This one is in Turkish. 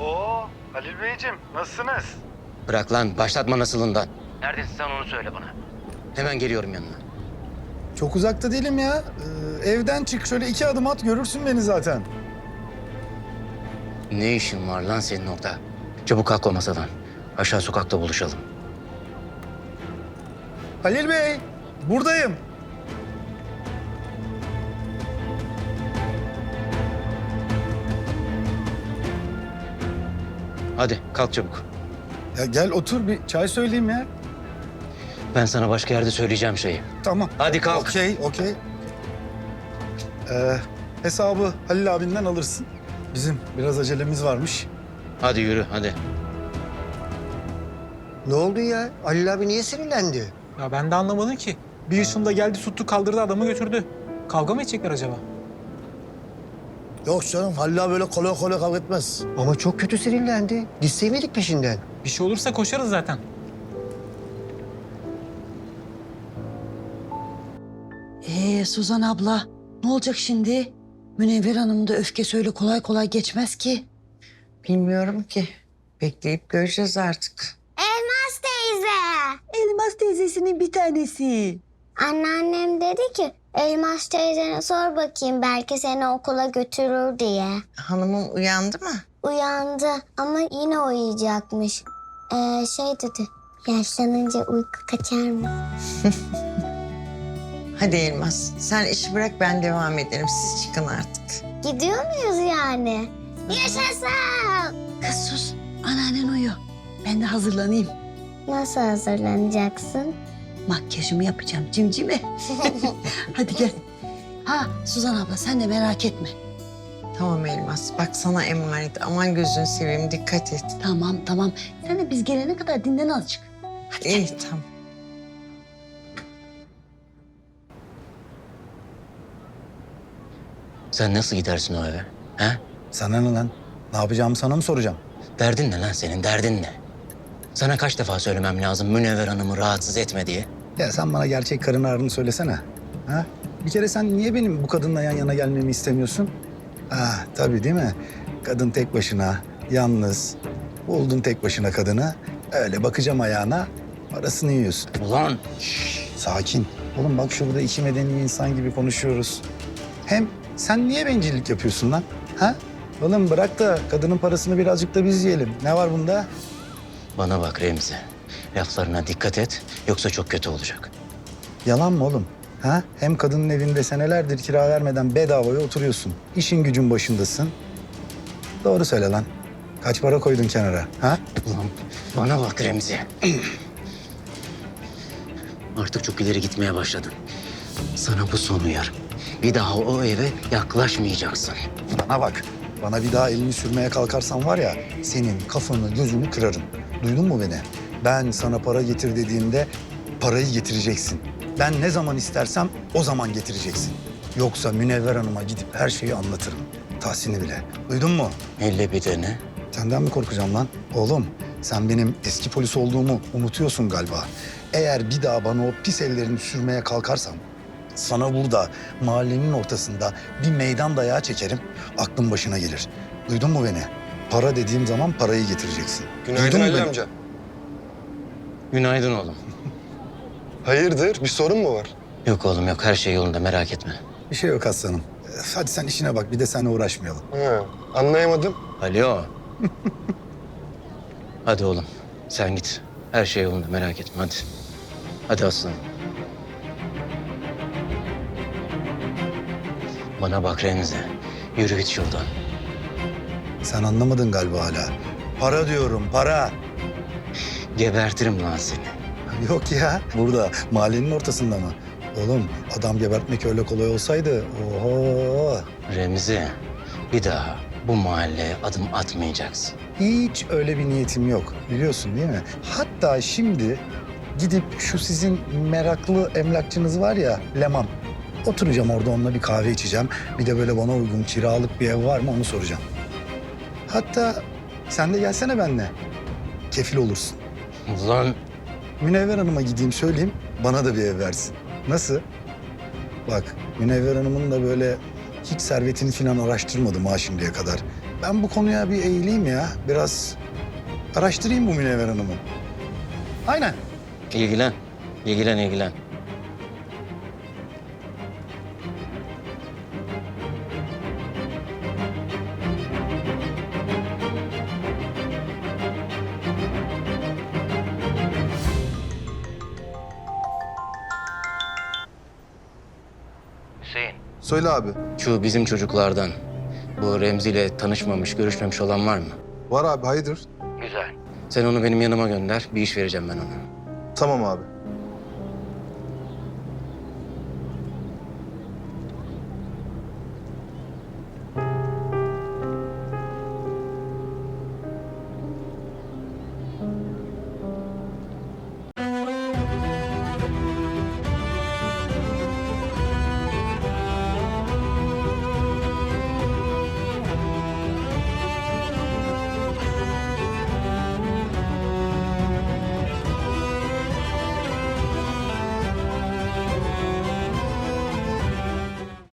Oo, Halil Beyciğim nasılsınız? Bırak lan başlatma nasılından. Neredesin sen onu söyle bana. Hemen geliyorum yanına. Çok uzakta değilim ya. Ee, evden çık şöyle iki adım at görürsün beni zaten. Ne işin var lan senin orada? Çabuk kalk o masadan. Aşağı sokakta buluşalım. Halil Bey buradayım. Hadi kalk çabuk. Ya gel otur bir çay söyleyeyim ya. Ben sana başka yerde söyleyeceğim şeyi. Tamam. Hadi kalk. Okey okey. Ee, hesabı Halil abinden alırsın. Bizim biraz acelemiz varmış. Hadi yürü hadi. Ne oldu ya? Halil abi niye sinirlendi? Ya ben de anlamadım ki. Bir yaşında geldi tuttu kaldırdı adamı götürdü. Kavga mı edecekler acaba? Yok canım Halil böyle kolay kolay kavga etmez. Ama çok kötü sinirlendi. Gitseymedik peşinden. Bir şey olursa koşarız zaten. Ee Suzan abla ne olacak şimdi? Münevver Hanım'ın da öfkesi öyle kolay kolay geçmez ki. Bilmiyorum ki. Bekleyip göreceğiz artık. Elmas teyze. Elmas teyzesinin bir tanesi. Anneannem dedi ki Elmas teyzene sor bakayım belki seni okula götürür diye. Hanımım uyandı mı? Uyandı ama yine uyuyacakmış. Ee, şey dedi yaşlanınca uyku kaçar mı? Hadi Elmas. Sen işi bırak ben devam ederim. Siz çıkın artık. Gidiyor muyuz yani? Yaşasın. Kız sus anneannen uyuyor. Ben de hazırlanayım. Nasıl hazırlanacaksın? Makyajımı yapacağım cimcime. Hadi gel. Ha Suzan abla sen de merak etme. Tamam Elmas. Bak sana emanet. Aman gözünü seveyim. Dikkat et. Tamam tamam. Sen de biz gelene kadar dinlen azıcık. İyi tamam. Sen nasıl gidersin o eve? He? Sana ne lan? Ne yapacağımı sana mı soracağım? Derdin ne lan senin derdin ne? Sana kaç defa söylemem lazım Münevver Hanım'ı rahatsız etme diye. Ya sen bana gerçek karın ağrını söylesene. Ha? Bir kere sen niye benim bu kadınla yan yana gelmemi istemiyorsun? Ah tabii değil mi? Kadın tek başına, yalnız. Buldun tek başına kadını. Öyle bakacağım ayağına, parasını yiyorsun. Ulan Sakin. Oğlum bak şurada iki medeni insan gibi konuşuyoruz. Hem sen niye bencillik yapıyorsun lan? Ha? Oğlum bırak da kadının parasını birazcık da biz yiyelim. Ne var bunda? Bana bak Remzi. Laflarına dikkat et yoksa çok kötü olacak. Yalan mı oğlum? Ha? Hem kadının evinde senelerdir kira vermeden bedavaya oturuyorsun. İşin gücün başındasın. Doğru söyle lan. Kaç para koydun kenara? Ha? Ulan bana bak Remzi. Artık çok ileri gitmeye başladın. Sana bu son uyarım. Bir daha o eve yaklaşmayacaksın. Bana bak. Bana bir daha elini sürmeye kalkarsan var ya senin kafanı gözünü kırarım. Duydun mu beni? Ben sana para getir dediğimde parayı getireceksin. Ben ne zaman istersem o zaman getireceksin. Yoksa Münevver Hanım'a gidip her şeyi anlatırım. Tahsin'i bile. Duydun mu? Elle bir dene. Senden mi korkacağım lan? Oğlum sen benim eski polis olduğumu unutuyorsun galiba. Eğer bir daha bana o pis ellerini sürmeye kalkarsan sana burada mahallenin ortasında bir meydan dayağı çekerim. Aklın başına gelir. Duydun mu beni? Para dediğim zaman parayı getireceksin. Günaydın Duydun mu Ali beni? amca. Günaydın oğlum. Hayırdır? Bir sorun mu var? Yok oğlum yok her şey yolunda merak etme. Bir şey yok aslanım. Öf, Hadi sen işine bak bir de seninle uğraşmayalım. Ha, anlayamadım. Alo. hadi oğlum sen git. Her şey yolunda merak etme hadi. Hadi aslanım. Bana bak Remzi. Yürü git şuradan. Sen anlamadın galiba hala. Para diyorum para. Gebertirim lan seni. Yok ya. Burada mahallenin ortasında mı? Oğlum adam gebertmek öyle kolay olsaydı oho. Remzi bir daha bu mahalleye adım atmayacaksın. Hiç öyle bir niyetim yok. Biliyorsun değil mi? Hatta şimdi gidip şu sizin meraklı emlakçınız var ya Leman. Oturacağım orada onunla bir kahve içeceğim. Bir de böyle bana uygun kiralık bir ev var mı onu soracağım. Hatta sen de gelsene benimle. Kefil olursun. Ulan Münevver Hanım'a gideyim söyleyeyim bana da bir ev versin. Nasıl? Bak Münevver Hanım'ın da böyle hiç servetini falan araştırmadım ha şimdiye kadar. ben bu konuya bir eğileyim ya. Biraz araştırayım bu Münevver Hanım'ı. Aynen. İlgilen. İlgilen, ilgilen. Hüseyin. Söyle abi. Şu bizim çocuklardan bu Remzi ile tanışmamış, görüşmemiş olan var mı? Var abi hayırdır? Güzel. Sen onu benim yanıma gönder. Bir iş vereceğim ben ona. Tamam abi.